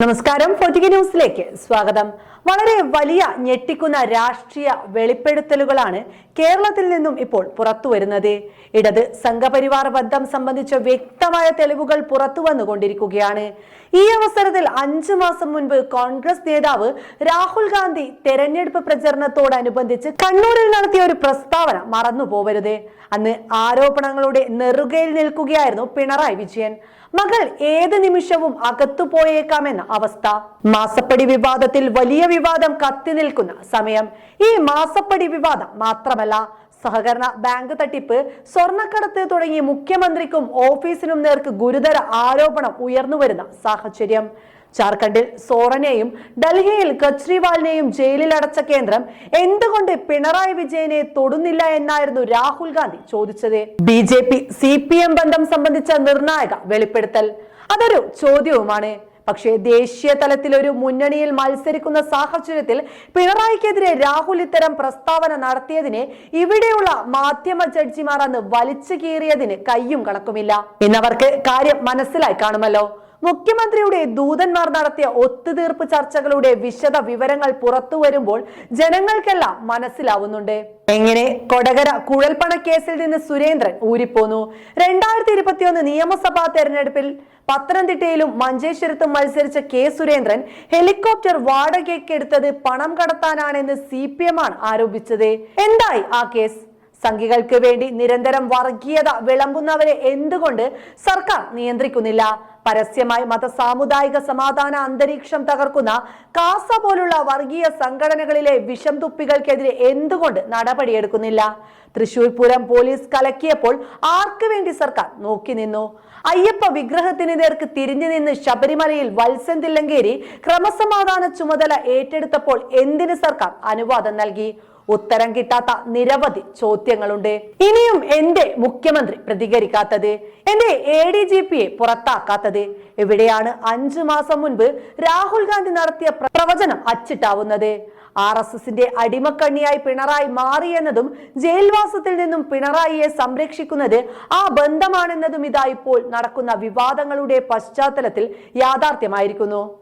നമസ്കാരം. ഫോർട്ടിക ന്യൂസിലേക്ക് സ്വാഗതം. വളരെ വലിയ ഞെട്ടിക്കുന്ന രാഷ്ട്രീയ വെളിപ്പെടുത്തലുകളാണ് കേരളത്തിൽ നിന്നും ഇപ്പോൾ പുറത്തു വരുന്നത് ഇടത് സംഘപരിവാർ ബന്ധം സംബന്ധിച്ച വ്യക്തമായ തെളിവുകൾ പുറത്തു വന്നുകൊണ്ടിരിക്കുകയാണ് ഈ അവസരത്തിൽ അഞ്ചു മാസം മുൻപ് കോൺഗ്രസ് നേതാവ് രാഹുൽ ഗാന്ധി തെരഞ്ഞെടുപ്പ് പ്രചരണത്തോടനുബന്ധിച്ച് കണ്ണൂരിൽ നടത്തിയ ഒരു പ്രസ്താവന മറന്നു പോവരുത് അന്ന് ആരോപണങ്ങളുടെ നെറുകയിൽ നിൽക്കുകയായിരുന്നു പിണറായി വിജയൻ. മകൾ ഏത് നിമിഷവും അകത്തു പോയേക്കാമെന്ന അവസ്ഥ. മാസപ്പടി വിവാദത്തിൽ വലിയ വിവാദം കത്തി നിൽക്കുന്ന സമയം. ഈ മാസപ്പടി വിവാദം മാത്രമല്ല സഹകരണ ബാങ്ക് തട്ടിപ്പ് സ്വർണക്കടത്ത് തുടങ്ങി മുഖ്യമന്ത്രിക്കും ഓഫീസിനും നേർക്ക് ഗുരുതര ആരോപണം ഉയർന്നു വരുന്ന സാഹചര്യം. ജാർഖണ്ഡിൽ സോറനെയും ഡൽഹിയിൽ കെജ്രിവാളിനെയും ജയിലിൽ അടച്ച കേന്ദ്രം എന്തുകൊണ്ട് പിണറായി വിജയനെ തൊടുന്നില്ല എന്നായിരുന്നു രാഹുൽ ഗാന്ധി ചോദിച്ചത്. B J P C P M ബന്ധം സംബന്ധിച്ച നിർണായക വെളിപ്പെടുത്തൽ. അതൊരു ചോദ്യവുമാണ്. പക്ഷേ ദേശീയ തലത്തിൽ ഒരു മുന്നണിയിൽ മത്സരിക്കുന്ന സാഹചര്യത്തിൽ പിണറായിക്കെതിരെ രാഹുൽ ഇത്തരം പ്രസ്താവന നടത്തിയതിനെ ഇവിടെയുള്ള മാധ്യമ ജഡ്ജിമാർ അന്ന് വലിച്ചു കീറിയതിന് കയ്യും കണക്കുമില്ല. എന്നവർക്ക് കാര്യം മനസ്സിലായി കാണുമല്ലോ. മുഖ്യമന്ത്രിയുടെ ദൂതന്മാർ നടത്തിയ ഒത്തുതീർപ്പ് ചർച്ചകളുടെ വിശദ വിവരങ്ങൾ പുറത്തു വരുമ്പോൾ ജനങ്ങൾക്കെല്ലാം മനസ്സിലാവുന്നുണ്ട്. എങ്ങനെ കൊടകര കുഴൽപ്പണ കേസിൽ നിന്ന് സുരേന്ദ്രൻ ഊരിപ്പോന്നു? രണ്ടായിരത്തി ഇരുപത്തിയൊന്ന് നിയമസഭാ തെരഞ്ഞെടുപ്പിൽ പത്തനംതിട്ടയിലും മഞ്ചേശ്വരത്തും മത്സരിച്ച കെ സുരേന്ദ്രൻ ഹെലികോപ്റ്റർ വാടകയ്ക്ക് എടുത്തത് പണം കടത്താനാണെന്ന് സി പി എം ആണ് ആരോപിച്ചത്. എന്തായി ആ കേസ്? സംഘികൾക്ക് വേണ്ടി നിരന്തരം വർഗീയത വിളമ്പുന്നവരെ എന്തുകൊണ്ട് സർക്കാർ നിയന്ത്രിക്കുന്നില്ല? പരസ്യമായി മത സാമുദായിക സമാധാന അന്തരീക്ഷം തകർക്കുന്ന കാസ പോലുള്ള വർഗീയ സംഘടനകളിലെ വിഷം തുപ്പികൾക്കെതിരെ എന്തുകൊണ്ട് നടപടിയെടുക്കുന്നില്ല? തൃശൂർ പൂരം പോലീസ് കലക്കിയപ്പോൾ ആർക്ക് വേണ്ടി സർക്കാർ നോക്കി നിന്നു? അയ്യപ്പ വിഗ്രഹത്തിന് നേർക്ക് തിരിഞ്ഞു നിന്ന് ശബരിമലയിൽ വത്സൻ തില്ലങ്കേരി ക്രമസമാധാന ചുമതല ഏറ്റെടുത്തപ്പോൾ എന്തിന് സർക്കാർ അനുവാദം നൽകി? ഉത്തരം കിട്ടാത്ത നിരവധി ചോദ്യങ്ങളുണ്ട്. ഇനിയും എന്റെ മുഖ്യമന്ത്രി പ്രതികരിക്കാത്തത് എന്റെ എ ഡി ജി പിയെ പുറത്താക്കാത്തത് എവിടെയാണ് അഞ്ചു മാസം മുൻപ് രാഹുൽ ഗാന്ധി നടത്തിയ പ്ര- പ്രവചനം അച്ചിട്ടാവുന്നത്? ആർ എസ് എസിന്റെ അടിമക്കണ്ണിയായി പിണറായി മാറിയെന്നതും ജയിൽവാസത്തിൽ നിന്നും പിണറായിയെ സംരക്ഷിക്കുന്നത് ആ ബന്ധമാണെന്നതും ഇതാ ഇപ്പോൾ നടക്കുന്ന വിവാദങ്ങളുടെ പശ്ചാത്തലത്തിൽ യാഥാർത്ഥ്യമായിരിക്കുന്നു.